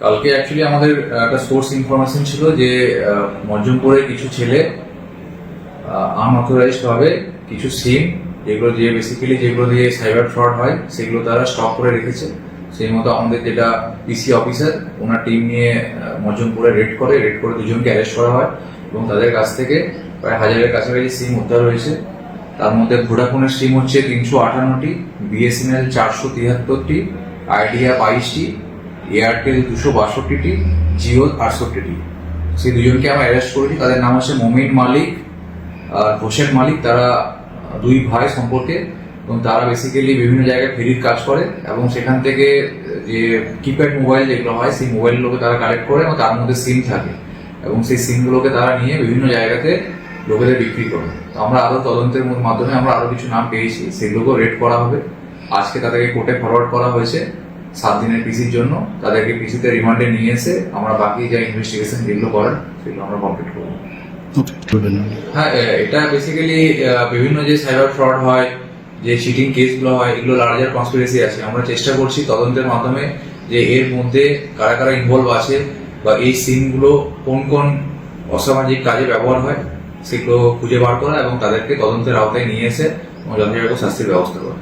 কালকে অ্যাকচুয়ালি আমাদের একটা সোর্স ইনফরমেশন ছিল যে মজ্জমপুরে কিছু ছেলে আনঅথরাইজড ভাবে কিছু সিম যেগুলো দিয়ে বেসিক্যালি যেগুলো দিয়ে সাইবার ফ্রড হয়, সেগুলো তারা স্টক করে রেখেছে। সেই মতো আমাদের যেটা পিসি অফিসার ওনার টিম নিয়ে মজ্জমপুরে রেড করে রেড করে দুজনকে অ্যারেস্ট করা হয় এবং তাদের কাছ থেকে প্রায় হাজারের কাছাকাছি সিম উদ্ধার হয়েছে। তার মধ্যে ভোডাফোনের সিম হচ্ছে তিনশো আটান্নটি বিএসএনএল চারশো তিয়াত্তরটি আইডিয়া বাইশটি এয়ারটেল দুশো বাষট্টিটি জিও আটষট্টিটি। সেই দুজনকে আমরা অ্যারেস্ট করেছি। তাদের নাম হচ্ছে মোমিন মালিক আর হোসেন মালিক। তারা দুই ভাই সম্পর্কে এবং তারা বেসিক্যালি বিভিন্ন জায়গায় ফেরির কাজ করে এবং সেখান থেকে যে কিপ্যাড মোবাইল যেগুলো হয়, সেই মোবাইলগুলোকে তারা কালেক্ট করে এবং তার মধ্যে সিম থাকে। এবং সেই সিমগুলোকে তারা নিয়ে বিভিন্ন জায়গাতে লোকেদের বিক্রি করে। তো আমরা আরও তদন্তের মাধ্যমে আমরা আরও কিছু নাম পেয়েছি। সেগুলোকেও রেড করা হবে। আজকে তাদেরকে কোর্টে ফরওয়ার্ড করা হয়েছে। সাত দিনের পিসির জন্য তাদেরকে পিসিতে রিমান্ডে নিয়ে এসে আমরা বাকি যা ইনভেস্টিগেশন যেগুলো করেন সেগুলো আমরা কমপ্লিট করব। হ্যাঁ এটা বেসিক্যালি বিভিন্ন যে সাইবার ফ্রড হয় যে চিটিং কেসগুলো হয় এগুলো লার্জার কনস্পিরেসি আছে। আমরা চেষ্টা করছি তদন্তের মাধ্যমে যে এর মধ্যে কারা কারা ইনভলভ আছে বা এই সিমগুলো কোন কোন অসামাজিক কাজে ব্যবহার হয় সেগুলো খুঁজে বার করা এবং তাদেরকে তদন্তের আওতায় নিয়ে এসে যথাযথ শাস্তির ব্যবস্থা করা।